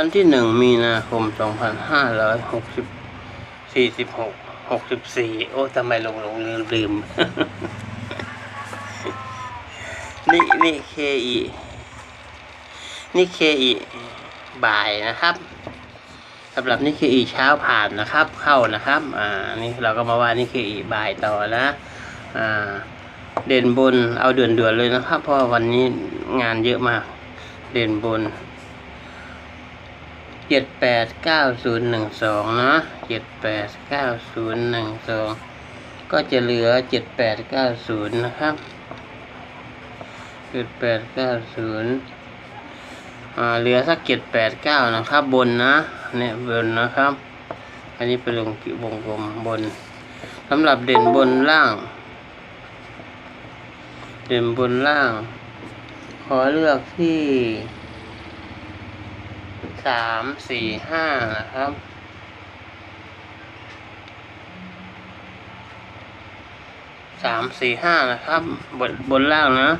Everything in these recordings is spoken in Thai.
วันที่หนึ่งมีนาคมสองพันห้าร้อยหกสิบสี่สิบหกหกสิบสี่โอ้ทำไมลงลงลืมลืมนี่นี่เคอีนี่เคอีบ่ายนะครับสำหรับนี่คืออีเช้าผ่านนะครับ เข้านะครับ อ่านี่เราก็มาว่านี่คืออีบ่ายต่อนะ อ่า เด่นบนเอาเดือนเดือนๆเลยนะครับ เพราะว่าวันนี้งานเยอะมาก เด่นบน เจ็ดแปดเก้าศูนย์หนึ่งสองเนาะเจ็ดแปดเก้าศูนย์หนึ่งสองก็จะเหลือเจ็ดแปดเก้าศูนย์นะครับเจ็ดแปดเก้าศูนย์อ่าเหลือสักเจ็ดแปดเก้านะครับ บนนะเนี่ยบนนะครับ อันนี้เป็นวงวงกลมบนสำหรับเด่นบนล่าง เด่นบนล่าง ขอเลือกที่ สามสี่ห้านะครับ สามสี่ห้านะครับ บนบนล่างนะ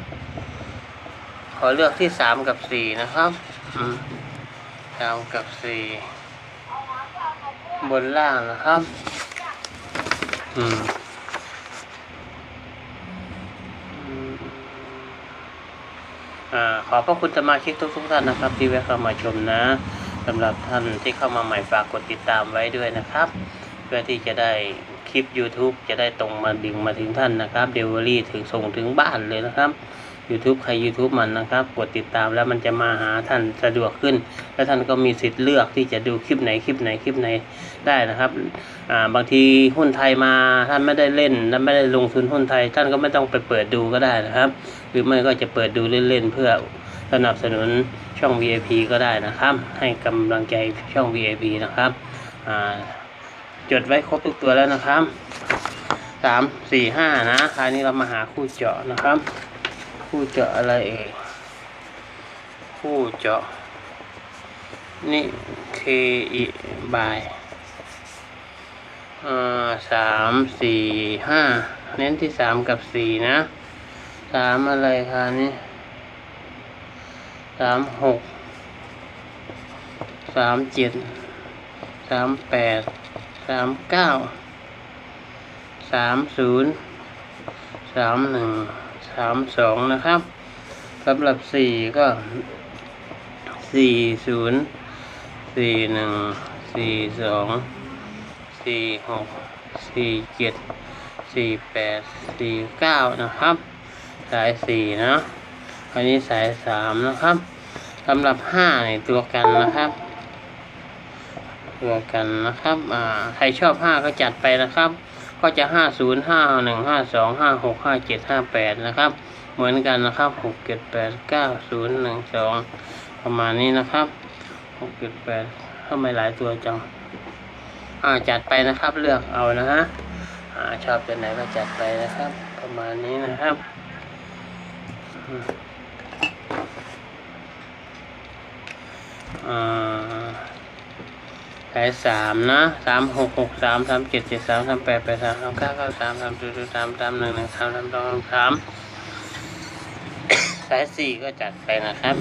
ขอเลือกที่สามกับสี่นะครับสามกับสี่บนล่างนะครับ อืม อ่า ขอบพระคุณสมาชิกทุกทุกท่านนะครับ ที่แวะเข้ามาชมนะสำหรับท่านที่เข้ามาใหม่ฝากกดติดตามไว้ด้วยนะครับ เพื่อที่จะได้คลิป YouTube จะได้ตรงมาดึงมาถึงท่านนะครับเดลิเวอรี่ถึงส่งถึงบ้านเลยนะครับ YouTube ใคร YouTube มันนะครับ กดติดตามแล้วมันจะมาหาท่านสะดวกขึ้น และท่านก็มีสิทธิ์เลือกที่จะดูคลิปไหนคลิปไหนคลิปไหนได้นะครับาบางทีหุ้นไทยมาท่านไม่ได้เล่นและไม่ได้ลงทุนหุ้นไทย ท่านก็ไม่ต้องไปเปิดดูก็ได้นะครับ หรือไม่ก็จะเปิดดูเล่นๆเพื่อ สนับสนุนช่อง VIP ก็ได้นะครับ ให้กำลังใจช่อง VIP นะครับจดไว้ครบทุกตัวแล้วนะครับสามสี่ห้านะคราวนี้เรามาหาคู่เจาะนะครับ คู่เจาะอะไรเอ่ยคู่เจาะนี่ K E บายอ่าสามสี่ห้าเน้นที่สามกับสี่นะสามอะไรคะนี่ สามหกสามเจ็ดสามแปดสามเก้าสามศูนย์สามหนึ่งสามสองนะครับสำหรับสี่ก็สี่ศูนย์สี่หนึ่งสี่สองสี่หกสี่เจ็ดสี่แปดสี่เก้านะครับ สายสี่นะ อันนี้สายสามนะครับสำหรับห้าในตัวกันนะครับ ตัวกันนะครับอ่าใครชอบห้าก็จัดไปนะครับ ก็จะห้าศูนย์ห้าหนึ่งห้าสองห้าหกห้าเจ็ดห้าแปดนะครับ เหมือนกันนะครับหกเจ็ดแปดเก้าศูนย์หนึ่งสองประมาณนี้นะครับหกเจ็ดแปดทำไมหลายตัวจังอ่าจัดไปนะครับเลือกเอานะฮะอ่าชอบตัวไหนก็จัดไปนะครับ ประมาณนี้นะครับ อ่าสายสามนะสามหกหกสามสามเจ็ดเจ็ดสามสามแปดแปดสามสามเก้าเก้าสามสามศูนย์สามสามหนึ่งหนึ่งสามสามสองสามสายสี่ก็จัดไปนะครับ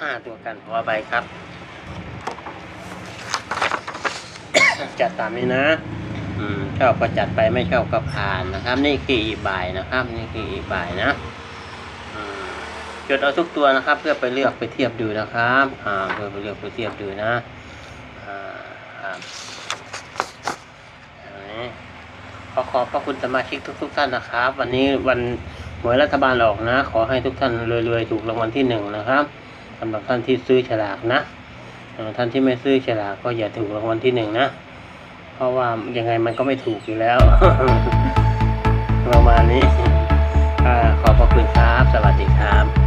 ห้าตัวกันหัวใบครับ จัดตามนี้นะอืมชอบก็จัดไปไม่ชอบก็ผ่านนะครับ นี่คืออีบ่ายนะครับ นี่คืออีบ่ายนะ จดเอาทุกตัวนะครับ เพื่อไปเลือกไปเทียบดูนะครับอ่าเพื่อไปเลือกไปเทียบดูนะอ่าครับขอขอบพระคุณสมาชิกทุก ๆ ท่านนะครับ วันนี้วันหวยรัฐบาลออกนะ ขอให้ทุกท่านรวยๆถูกรางวัลที่หนึ่งนะครับสำหรับท่านที่ซื้อฉลากนะท่านที่ไม่ซื้อฉลากก็อย่าถูกรางวัลที่หนึ่งนะ เพราะว่ายังไงมันก็ไม่ถูกอยู่แล้วประมาณนี้ขอบพระคุณครับ สวัสดีครับ